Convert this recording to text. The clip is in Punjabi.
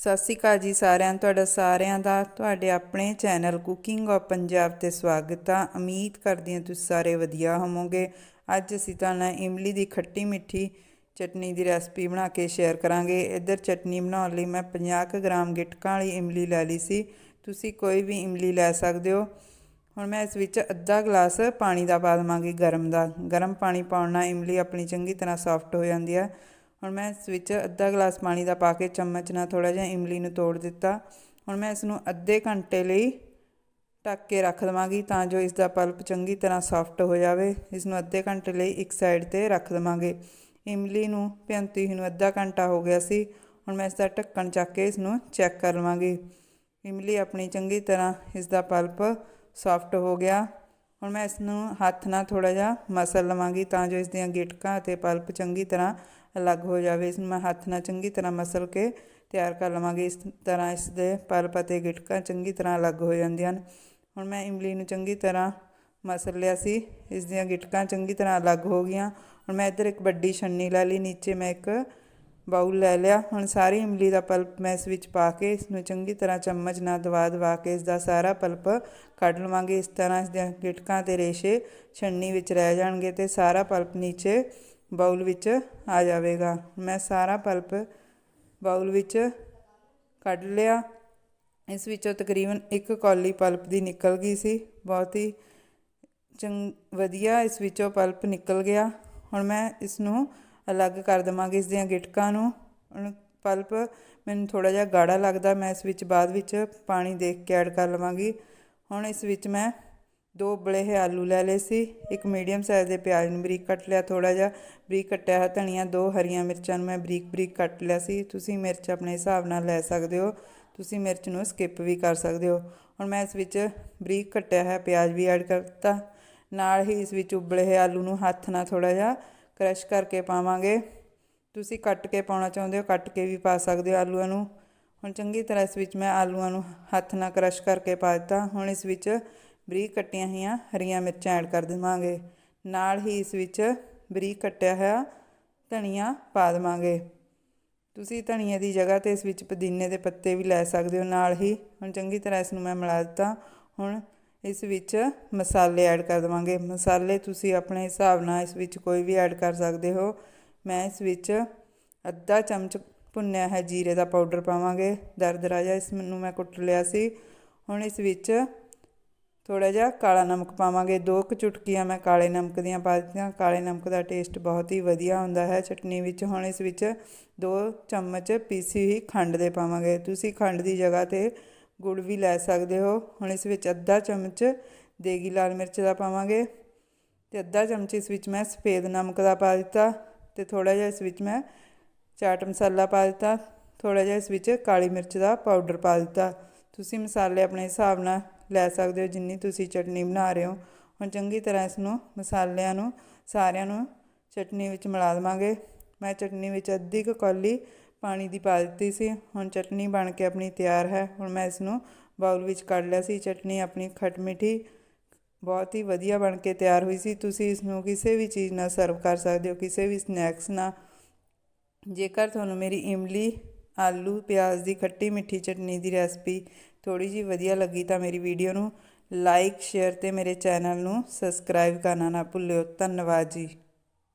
ਸਤਿ ਸ਼੍ਰੀ ਅਕਾਲ ਜੀ ਸਾਰਿਆਂ, ਤੁਹਾਡਾ ਸਾਰਿਆਂ ਦਾ, ਤੁਹਾਡੇ ਆਪਣੇ ਚੈਨਲ ਕੁਕਿੰਗ ਆਫ ਪੰਜਾਬ ਤੇ ਸਵਾਗਤ ਆ। ਉਮੀਦ ਕਰਦੀ ਹਾਂ ਤੁਸੀਂ ਸਾਰੇ ਵਧੀਆ ਹੋਵੋਗੇ। ਅੱਜ ਅਸੀਂ ਤੁਹਾਨੂੰ ਇਮਲੀ ਦੀ ਖੱਟੀ ਮਿੱਠੀ ਚਟਨੀ ਦੀ ਰੈਸਪੀ ਬਣਾ ਕੇ ਸ਼ੇਅਰ ਕਰਾਂਗੇ। ਇੱਧਰ ਚਟਨੀ ਬਣਾਉਣ ਲਈ ਮੈਂ 50 ਕੁ ਗ੍ਰਾਮ ਗਿਟਕਾਂ ਵਾਲੀ ਇਮਲੀ ਲੈ ਲਈ ਸੀ। ਤੁਸੀਂ ਕੋਈ ਵੀ ਇਮਲੀ ਲੈ ਸਕਦੇ ਹੋ। ਹੁਣ ਮੈਂ ਇਸ ਵਿੱਚ ਅੱਧਾ ਗਲਾਸ ਪਾਣੀ ਦਾ ਪਾ ਦੇਵਾਂਗੀ ਗਰਮ ਦਾ। ਗਰਮ ਪਾਣੀ ਪਾਉਣ ਨਾਲ ਇਮਲੀ ਆਪਣੀ ਚੰਗੀ ਤਰ੍ਹਾਂ ਸੌਫਟ ਹੋ ਜਾਂਦੀ ਹੈ। ਹੁਣ ਮੈਂ ਇਸ ਵਿੱਚ ਅੱਧਾ ਗਲਾਸ ਪਾਣੀ ਦਾ ਪਾ ਕੇ ਚਮਚ ਨਾਲ ਥੋੜਾ ਜਿਹਾ ਇਮਲੀ ਨੂੰ ਤੋੜ ਦਿੱਤਾ। ਹੁਣ ਮੈਂ ਇਸ ਨੂੰ ਅੱਧੇ ਘੰਟੇ ਲਈ ਢੱਕ ਕੇ ਰੱਖ ਦਵਾਂਗੀ ਤਾਂ ਜੋ ਇਸ ਦਾ ਪਲਪ ਚੰਗੀ ਤਰ੍ਹਾਂ ਸੌਫਟ ਹੋ ਜਾਵੇ। ਇਸ ਨੂੰ ਅੱਧੇ ਘੰਟੇ ਲਈ ਇੱਕ ਸਾਈਡ ਤੇ ਰੱਖ ਦਵਾਂਗੇ। ਇਮਲੀ ਨੂੰ ਭਿੰਤੀ ਨੂੰ ਅੱਧਾ ਘੰਟਾ ਹੋ ਗਿਆ ਸੀ। ਹੁਣ ਮੈਂ ਇਸ ਦਾ ਢੱਕਣ ਚੱਕ ਕੇ ਇਸ ਨੂੰ ਚੈੱਕ ਕਰ ਲਵਾਂਗੀ। ਇਮਲੀ ਆਪਣੀ ਚੰਗੀ ਤਰ੍ਹਾਂ ਇਸ ਦਾ ਪਲਪ ਸੌਫਟ ਹੋ ਗਿਆ। ਹੁਣ ਮੈਂ ਇਸ ਨੂੰ ਹੱਥ ਨਾਲ ਥੋੜਾ ਜਿਹਾ ਮਸਲ ਲਵਾਂਗੀ ਤਾਂ ਜੋ ਇਸ ਦੀਆਂ ਗਿਟਕਾਂ ਅਤੇ ਪਲਪ ਚੰਗੀ ਤਰ੍ਹਾਂ ਅਲੱਗ ਹੋ ਜਾਵੇ। ਇਸ ਨੂੰ ਮੈਂ ਹੱਥ ਨਾਲ ਚੰਗੀ ਤਰ੍ਹਾਂ ਮਸਲ ਕੇ ਤਿਆਰ ਕਰ ਲਵਾਂਗੀ। ਇਸ ਤਰ੍ਹਾਂ ਇਸ ਦੇ ਪਲਪ ਅਤੇ ਗਿਟਕਾਂ ਚੰਗੀ ਤਰ੍ਹਾਂ ਅਲੱਗ ਹੋ ਜਾਂਦੀਆਂ ਹਨ। ਹੁਣ ਮੈਂ ਇਮਲੀ ਨੂੰ ਚੰਗੀ ਤਰ੍ਹਾਂ ਮਸਲ ਲਿਆ ਸੀ। ਇਸ ਦੀਆਂ ਗਿਟਕਾਂ ਚੰਗੀ ਤਰ੍ਹਾਂ ਅਲੱਗ ਹੋ ਗਈਆਂ। ਹੁਣ ਮੈਂ ਇੱਧਰ ਇੱਕ ਵੱਡੀ ਛੰਨੀ ਲੈ ਲਈ। ਨੀਚੇ ਮੈਂ ਇੱਕ ਬਾਉਲ ਲੈ ਲਿਆ। ਹੁਣ ਸਾਰੀ ਇਮਲੀ ਦਾ ਪਲਪ ਮੈਂ ਇਸ ਵਿੱਚ ਪਾ ਕੇ ਇਸ ਨੂੰ ਚੰਗੀ ਤਰ੍ਹਾਂ ਚਮਚ ਨਾਲ ਦਵਾ ਦਵਾ ਕੇ ਇਸ ਦਾ ਸਾਰਾ ਪਲਪ ਕੱਢ ਲਵਾਂਗੇ। ਇਸ ਤਰ੍ਹਾਂ ਇਸ ਦੀਆਂ ਗਿਟਕਾਂ ਤੇ ਰੇਸ਼ੇ ਛੰਨੀ ਵਿੱਚ ਰਹਿ ਜਾਣਗੇ ਤੇ ਸਾਰਾ ਪਲਪ ਨੀਚੇ ਬਾਉਲ ਵਿੱਚ ਆ ਜਾਵੇਗਾ। ਮੈਂ ਸਾਰਾ ਪਲਪ ਬਾਉਲ ਵਿੱਚ ਕੱਢ ਲਿਆ। ਇਸ ਵਿੱਚੋਂ ਤਕਰੀਬਨ ਇੱਕ ਕੌਲੀ ਪਲਪ ਦੀ ਨਿਕਲ ਗਈ ਸੀ। ਬਹੁਤ ਹੀ ਚੰਗ, ਵਧੀਆ ਇਸ ਵਿੱਚੋਂ ਪਲਪ ਨਿਕਲ ਗਿਆ। ਹੁਣ ਮੈਂ ਇਸ ਨੂੰ ਅਲੱਗ ਕਰ ਦਵਾਂਗੀ ਇਸ ਦੀਆਂ ਗਿਟਕਾਂ ਨੂੰ। ਹੁਣ ਪਲਪ ਮੈਨੂੰ ਥੋੜਾ ਜਿਹਾ ਗਾੜਾ ਲੱਗਦਾ, ਮੈਂ ਇਸ ਵਿੱਚ ਬਾਅਦ ਵਿੱਚ ਪਾਣੀ ਦੇਖ ਕੇ ਐਡ ਕਰ ਲਵਾਂਗੀ। ਹੁਣ ਇਸ ਵਿੱਚ ਮੈਂ ਦੋ ਉਬਲੇ ਹੋਏ ਆਲੂ ਲੈ ਲਏ ਸੀ, ਇੱਕ ਮੀਡੀਅਮ ਸਾਈਜ਼ ਦੇ ਪਿਆਜ਼ ਨੂੰ ਬਰੀਕ ਕੱਟ ਲਿਆ ਥੋੜਾ ਜਿਹਾ। ਬਰੀਕ ਕੱਟਿਆ ਹੋਇਆ ਧਨੀਆ, ਦੋ ਹਰੀਆਂ ਮਿਰਚਾਂ ਨੂੰ ਮੈਂ ਬਰੀਕ ਬਰੀਕ ਕੱਟ ਲਿਆ ਸੀ। ਤੁਸੀਂ ਮਿਰਚ ਆਪਣੇ ਹਿਸਾਬ ਨਾਲ ਲੈ ਸਕਦੇ ਹੋ, ਤੁਸੀਂ ਮਿਰਚ ਨੂੰ ਸਕਿਪ ਵੀ ਕਰ ਸਕਦੇ ਹੋ। ਹੁਣ ਮੈਂ ਇਸ ਵਿੱਚ ਬਰੀਕ ਕੱਟਿਆ ਹੋਇਆ ਪਿਆਜ਼ ਵੀ ਐਡ ਕਰਤਾ। ਨਾਲ ਹੀ ਇਸ ਵਿੱਚ ਉਬਲੇ ਹੋਏ ਆਲੂ ਨੂੰ ਹੱਥ ਨਾਲ ਥੋੜਾ ਜਿਹਾ ਕ੍ਰਸ਼ ਕਰਕੇ ਪਾਵਾਂਗੇ। ਤੁਸੀਂ ਕੱਟ ਕੇ ਪਾਉਣਾ ਚਾਹੁੰਦੇ ਹੋ, ਕੱਟ ਕੇ ਵੀ ਪਾ ਸਕਦੇ ਹੋ ਆਲੂਆਂ ਨੂੰ। ਹੁਣ ਚੰਗੀ ਤਰ੍ਹਾਂ ਇਸ ਵਿੱਚ ਮੈਂ ਆਲੂਆਂ ਨੂੰ ਹੱਥ ਨਾਲ ਕ੍ਰਸ਼ ਕਰਕੇ ਪਾ ਦਿੱਤਾ। ਹੁਣ ਇਸ ਵਿੱਚ ਬਰੀਕ ਕੱਟੀਆਂ ਹੋਈਆਂ ਹਰੀਆਂ ਮਿਰਚਾਂ ਐਡ ਕਰ ਦੇਵਾਂਗੇ। ਨਾਲ ਹੀ ਇਸ ਵਿੱਚ ਬਰੀਕ ਕੱਟਿਆ ਹੋਇਆ ਧਨੀਆ ਪਾ ਦੇਵਾਂਗੇ। ਤੁਸੀਂ ਧਨੀਏ ਦੀ ਜਗ੍ਹਾ ਤੇ ਇਸ ਵਿੱਚ ਪੁਦੀਨੇ ਦੇ ਪੱਤੇ ਵੀ ਲੈ ਸਕਦੇ ਹੋ ਨਾਲ ਹੀ। ਹੁਣ ਚੰਗੀ ਤਰ੍ਹਾਂ ਇਸ ਨੂੰ ਮੈਂ ਮਿਲਾ ਦਿੱਤਾ। ਹੁਣ ਇਸ ਵਿੱਚ ਮਸਾਲੇ ਐਡ ਕਰ ਦੇਵਾਂਗੇ। ਮਸਾਲੇ ਤੁਸੀਂ ਆਪਣੇ ਹਿਸਾਬ ਨਾਲ ਇਸ ਵਿੱਚ ਕੋਈ ਵੀ ਐਡ ਕਰ ਸਕਦੇ ਹੋ। ਮੈਂ ਇਸ ਵਿੱਚ ਅੱਧਾ ਚਮਚ ਭੁੰਨਿਆ ਹੈ ਜੀਰੇ ਦਾ ਪਾਊਡਰ ਪਾਵਾਂਗੇ। ਦਰਦਰਾ ਜਿਹਾ ਇਸ ਨੂੰ ਮੈਂ ਕੁੱਟ ਲਿਆ ਸੀ। ਹੁਣ ਇਸ ਵਿੱਚ ਥੋੜਾ ਜਿਹਾ ਕਾਲਾ ਨਮਕ ਪਾਵਾਂਗੇ। ਦੋ ਕੁ ਚੁਟਕੀਆਂ ਮੈਂ ਕਾਲੇ ਨਮਕ ਦੀਆਂ ਪਾ ਦਿੱਤੀਆਂ। ਕਾਲੇ ਨਮਕ ਦਾ ਟੇਸਟ ਬਹੁਤ ਹੀ ਵਧੀਆ ਹੁੰਦਾ ਹੈ। ਚਟਨੀ ਵਿੱਚ ਹੁਣ ਇਸ ਵਿੱਚ ਦੋ ਚਮਚ ਪੀਸੀ ਹੋਈ ਖੰਡ ਦੇ ਪਾਵਾਂਗੇ। ਤੁਸੀਂ ਖੰਡ ਦੀ ਜਗ੍ਹਾ ਤੇ ਗੁੜ ਵੀ ਲੈ ਸਕਦੇ ਹੋ। ਹੁਣ ਇਸ ਵਿੱਚ ਅੱਧਾ ਚਮਚ ਦੇਗੀ ਲਾਲ ਮਿਰਚ ਦਾ ਪਾਵਾਂਗੇ ਤੇ ਅੱਧਾ ਚਮਚ ਇਸ ਵਿੱਚ ਮੈਂ ਸਫੇਦ ਨਮਕ ਦਾ ਪਾ ਦਿੱਤਾ ਤੇ ਥੋੜਾ ਜਿਹਾ ਇਸ ਵਿੱਚ ਮੈਂ ਚਾਟ ਮਸਾਲਾ ਪਾ ਦਿੱਤਾ ਥੋੜਾ ਜਿਹਾ ਇਸ ਵਿੱਚ ਕਾਲੀ ਮਿਰਚ ਦਾ ਪਾਊਡਰ ਪਾ ਦਿੱਤਾ। ਤੁਸੀਂ ਮਸਾਲੇ ਆਪਣੇ ਹਿਸਾਬ ਨਾਲ ਲੈ ਸਕਦੇ ਹੋ, ਜਿੰਨੀ ਤੁਸੀਂ ਚਟਨੀ ਬਣਾ ਰਹੇ ਹੋ। ਹੁਣ ਚੰਗੀ ਤਰ੍ਹਾਂ ਇਸ ਨੂੰ ਮਸਾਲਿਆਂ ਨੂੰ ਸਾਰਿਆਂ ਨੂੰ ਚਟਨੀ ਵਿੱਚ ਮਿਲਾ ਦੇਵਾਂਗੇ। ਮੈਂ ਚਟਨੀ ਵਿੱਚ ਅੱਧੀ ਕੁ ਕੌਲੀ ਪਾਣੀ ਦੀ ਪਾ ਦਿੱਤੀ ਸੀ। ਹੁਣ ਚਟਨੀ ਬਣ ਕੇ ਆਪਣੀ ਤਿਆਰ ਹੈ। ਹੁਣ ਮੈਂ ਇਸ ਨੂੰ ਬਾਉਲ ਵਿੱਚ ਕੱਢ ਲਿਆ ਸੀ। ਚਟਨੀ ਆਪਣੀ ਖੱਟ ਮਿੱਠੀ ਬਹੁਤ ਹੀ ਵਧੀਆ ਬਣ ਕੇ ਤਿਆਰ ਹੋਈ ਸੀ। ਤੁਸੀਂ ਇਸ ਨੂੰ ਕਿਸੇ ਵੀ ਚੀਜ਼ ਨਾਲ ਸਰਵ ਕਰ ਸਕਦੇ ਹੋ। ਕਿਸੇ ਵੀ ਸਨੈਕਸ ਨਾਲ। ਜੇਕਰ ਤੁਹਾਨੂੰ ਮੇਰੀ ਇਮਲੀ, ਆਲੂ, ਪਿਆਜ਼ ਦੀ ਖੱਟੀ ਮਿੱਠੀ ਚਟਨੀ ਦੀ ਰੈਸਪੀ ਥੋੜੀ ਜੀ ਵਧੀਆ ਲੱਗੀ ਤਾਂ ਮੇਰੀ ਵੀਡੀਓ ਨੂੰ ਲਾਈਕ, ਸ਼ੇਅਰ ਤੇ ਮੇਰੇ ਚੈਨਲ ਨੂੰ ਸਬਸਕ੍ਰਾਈਬ ਕਰਨਾ ਨਾ ਭੁੱਲਿਓ। ਧੰਨਵਾਦ ਜੀ।